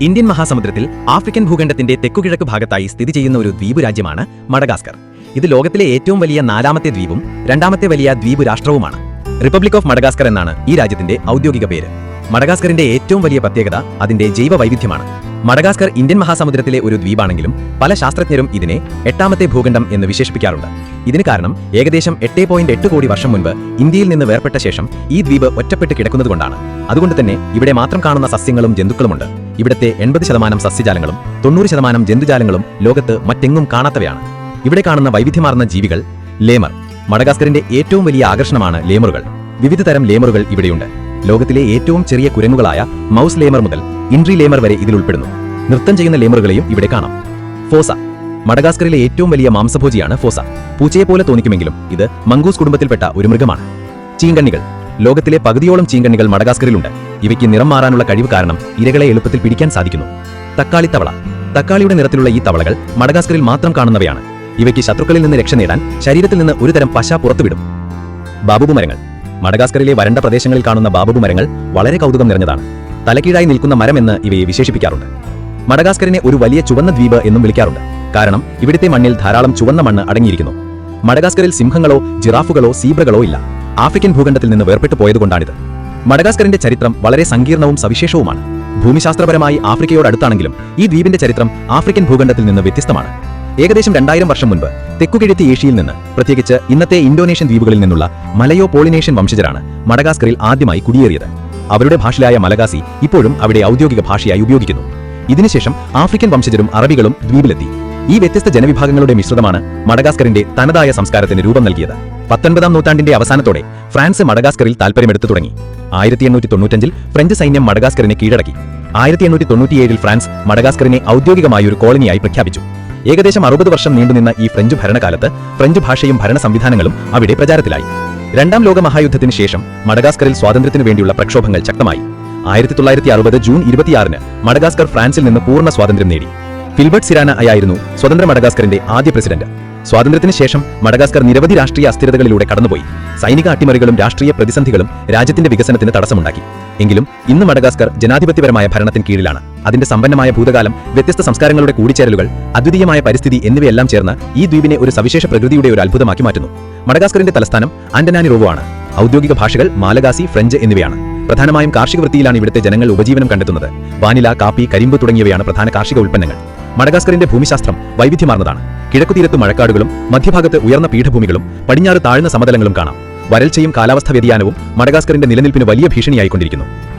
Indian മഹാസമുദ്രത്തിൽ African ഭൂഖണ്ഡത്തിന്റെ തെക്കുകിഴക്ക് ഭാഗത്തായി സ്ഥിതി ചെയ്യുന്ന ഒരു ദ്വീപ് രാജ്യമാണ് മഡഗാസ്കർ. ഇത് ലോകത്തിലെ ഏറ്റവും വലിയ നാലാമത്തെ ദ്വീപും രണ്ടാമത്തെ വലിയ ദ്വീപ് രാഷ്ട്രവുമാണ്. റിപ്പബ്ലിക് ഓഫ് മഡഗാസ്കർ എന്നാണ് ഈ രാജ്യത്തിന്റെ ഔദ്യോഗിക പേര്. മഡഗാസ്കറിന്റെ ഏറ്റവും വലിയ പ്രത്യേകത അതിന്റെ ജൈവ വൈവിധ്യമാണ് മഡഗാസ്കർ ഇന്ത്യൻ മഹാസമുദ്രത്തിലെ ഒരു ദ്വീപാണെങ്കിലും പല ശാസ്ത്രജ്ഞരും ഇതിനെ എട്ടാമത്തെ ഭൂഖണ്ഡം എന്ന് വിശേഷിപ്പിക്കാറുണ്ട്. ഇതിന് കാരണം ഏകദേശം എട്ട് പോയിന്റ് എട്ട് കോടി വർഷം മുൻപ് ഇന്ത്യയിൽ നിന്ന് വേർപെട്ട ശേഷം ഈ ദ്വീപ് ഒറ്റപ്പെട്ട് കിടക്കുന്നതുകൊണ്ടാണ്. അതുകൊണ്ട് തന്നെ ഇവിടെ മാത്രം കാണുന്ന സസ്യങ്ങളും ജന്തുക്കളുമുണ്ട്. ഇവിടുത്തെ എൺപത് ശതമാനം സസ്യജാലങ്ങളും തൊണ്ണൂറ് ശതമാനം ജന്തുജാലങ്ങളും ലോകത്ത് മറ്റെങ്ങും കാണാത്തവയാണ്. ഇവിടെ കാണുന്ന വൈവിധ്യമാർന്ന ജീവികൾ ലേമർ. മഡഗാസ്കറിന്റെ ഏറ്റവും വലിയ ആകർഷണമാണ് ലേമറുകൾ. വിവിധ തരം ലേമറുകൾ ഇവിടെയുണ്ട്. ലോകത്തിലെ ഏറ്റവും ചെറിയ കുരങ്ങുകളായ മൗസ് ലേമർ മുതൽ ഇൻട്രി ലേമർ വരെ ഇതിൽ ഉൾപ്പെടുന്നു. നൃത്തം ചെയ്യുന്ന ലേമറുകളെയും ഇവിടെ കാണാം. ഫോസ. മഡഗാസ്കറിലെ ഏറ്റവും വലിയ മാംസഭോജിയാണ് ഫോസ. പൂച്ചയെപ്പോലെ തോന്നിക്കുമെങ്കിലും ഇത് മംഗൂസ് കുടുംബത്തിൽപ്പെട്ട ഒരു മൃഗമാണ്. ചീങ്കണ്ണികൾ. ലോകത്തിലെ പകുതിയോളം ചീങ്കണ്ണികൾ മഡഗാസ്കറിലുണ്ട്. ഇവയ്ക്ക് നിറം മാറാനുള്ള കഴിവ് കാരണം ഇരകളെ എളുപ്പത്തിൽ പിടിക്കാൻ സാധിക്കുന്നു. തക്കാളി തവള. തക്കാളിയുടെ നിറത്തിലുള്ള ഈ തവളകൾ മടഗാസ്കറിൽ മാത്രം കാണുന്നവയാണ്. ഇവയ്ക്ക് ശത്രുക്കളിൽ നിന്ന് രക്ഷ നേടാൻ ശരീരത്തിൽ നിന്ന് ഒരുതരം പശ പുറത്തുവിടും. ബാബുബു മരങ്ങൾ മഡഗാസ്കറിലെ വരണ്ട പ്രദേശങ്ങളിൽ കാണുന്ന ബാബുബു മരങ്ങൾ വളരെ കൗതുകം നിറഞ്ഞതാണ്. തലക്കീഴായി നിൽക്കുന്ന മരമെന്ന് ഇവയെ വിശേഷിപ്പിക്കാറുണ്ട്. മടഗാസ്കറിനെ ഒരു വലിയ ചുവന്ന ദ്വീപ് എന്നും വിളിക്കാറുണ്ട്. കാരണം ഇവിടുത്തെ മണ്ണിൽ ധാരാളം ചുവന്ന മണ്ണ് അടങ്ങിയിരിക്കുന്നു. മടഗാസ്കറിൽ സിംഹങ്ങളോ ജിറാഫുകളോ സീബ്രകളോ ഇല്ല. ആഫ്രിക്കൻ ഭൂഖണ്ഡത്തിൽ നിന്ന് വേർപെട്ടു പോയതുകൊണ്ടാണിത്. മഡഗാസ്കറിന്റെ ചരിത്രം വളരെ സങ്കീർണവും സവിശേഷവുമാണ്. ഭൂമിശാസ്ത്രപരമായി ആഫ്രിക്കയോട് അടുത്താണെങ്കിലും ഈ ദ്വീപിന്റെ ചരിത്രം ആഫ്രിക്കൻ ഭൂഖണ്ഡത്തിൽ നിന്ന് വ്യത്യസ്തമാണ്. ഏകദേശം രണ്ടായിരം വർഷം മുൻപ് തെക്കുകിഴത്തി ഏഷ്യയിൽ നിന്ന് പ്രത്യേകിച്ച് ഇന്നത്തെ ഇന്തോനേഷ്യൻ ദ്വീപുകളിൽ നിന്നുള്ള മലയോ പോളിനേഷ്യൻ വംശജരാണ് മഡഗാസ്കറിൽ ആദ്യമായി കുടിയേറിയത്. അവരുടെ ഭാഷയായ മലഗാസി ഇപ്പോഴും അവിടെ ഔദ്യോഗിക ഭാഷയായി ഉപയോഗിക്കുന്നു. ഇതിനുശേഷം ആഫ്രിക്കൻ വംശജരും അറബികളും ദ്വീപിലെത്തി. ഈ വ്യത്യസ്ത ജനവിഭാഗങ്ങളുടെ മിശ്രിതമാണ് മഡഗാസ്കറിന്റെ തനതായ സംസ്കാരത്തിന് രൂപം നൽകിയത്. പത്തൊൻപതാം നൂറ്റാണ്ടിന്റെ അവസാനത്തോടെ ഫ്രാൻസ് മഡഗാസ്കറിൽ താൽപര്യമെടുത്തു തുടങ്ങി. ആയിരത്തി എണ്ണൂറ്റി ഫ്രഞ്ച് സൈന്യം മഡഗാസ്കറിനെ കീഴടക്കി. ആയിരത്തി എണ്ണൂറ്റി ഫ്രാൻസ് മഡഗാസ്കറിനെ ഔദ്യോഗികമായി ഒരു കോളനിയായി പ്രഖ്യാപിച്ചു. ഏകദേശം അറുപത് വർഷം നീണ്ടുനിന്ന ഈ ഫ്രഞ്ച് ഭരണകാലത്ത് ഫ്രഞ്ച് ഭാഷയും ഭരണ സംവിധാനങ്ങളും അവിടെ പ്രചാരത്തിലായി. രണ്ടാം ലോക മഹായുദ്ധത്തിന് ശേഷം മഡഗാസ്കറിൽ സ്വാതന്ത്ര്യത്തിനു വേണ്ടിയുള്ള പ്രക്ഷോഭങ്ങൾ ശക്തമായി. ആയിരത്തി തൊള്ളായിരത്തി അറുപത് ജൂൺ ഇരുപത്തിയാറിന് മഡഗാസ്കർ ഫ്രാൻസിൽ നിന്ന് പൂർണ സ്വാതന്ത്ര്യം നേടി. ഫിൽബർട്ട് സിരാന ആയിരുന്നു സ്വതന്ത്ര മഡഗാസ്കറിന്റെ ആദ്യ പ്രസിഡന്റ്. സ്വാതന്ത്ര്യത്തിന് ശേഷം മഡഗാസ്കർ നിരവധി രാഷ്ട്രീയ അസ്ഥിരതകളിലൂടെ കടന്നുപോയി. സൈനിക അട്ടിമറികളും രാഷ്ട്രീയ പ്രതിസന്ധികളും രാജ്യത്തിന്റെ വികസനത്തിന് തടസ്സമുണ്ടാക്കി. എങ്കിലും ഇന്ന് മഡഗാസ്കർ ജനാധിപത്യപരമായ ഭരണത്തിന് കീഴിലാണ്. അതിന്റെ സമ്പന്നമായ ഭൂതകാലം വ്യത്യസ്ത സംസ്കാരങ്ങളുടെ കൂടിച്ചേരലുകൾ അദ്വിതീയമായ പരിസ്ഥിതി എന്നിവയെല്ലാം ചേർന്ന് ഈ ദ്വീപിനെ ഒരു സവിശേഷ പ്രകൃതിയുടെ ഒരു അത്ഭുതമാക്കി മാറ്റുന്നു. മഡഗാസ്കറിന്റെ തലസ്ഥാനം ആന്റനാനി റോവോ ആണ് ഔദ്യോഗിക ഭാഷകൾ മാലഗാസി ഫ്രഞ്ച് എന്നിവയാണ്. പ്രധാനമായും കാർഷിക വൃത്തിയിലാണ് ഇവിടുത്തെ ജനങ്ങൾ ഉപജീവനം കണ്ടെത്തുന്നത്. വാനില കാപ്പി കരിമ്പ് തുടങ്ങിയവയാണ് പ്രധാന കാർഷിക ഉൽപ്പന്നങ്ങൾ. മഡഗാസ്കറിന്റെ ഭൂമിശാസ്ത്രം വൈവിധ്യമാർന്നതാണ്. കിഴക്കുതീരത്ത് മഴക്കാടുകളും മധ്യഭാഗത്ത് ഉയർന്ന പീഠഭൂമികളും പടിഞ്ഞാറ് താഴ്ന്ന സമതലങ്ങളും കാണാം. വരൾച്ചയും കാലാവസ്ഥാ വ്യതിയാനവും മഡഗാസ്കറിന്റെ നിലനിൽപ്പിന് വലിയ ഭീഷണിയായിക്കൊണ്ടിരിക്കുന്നു.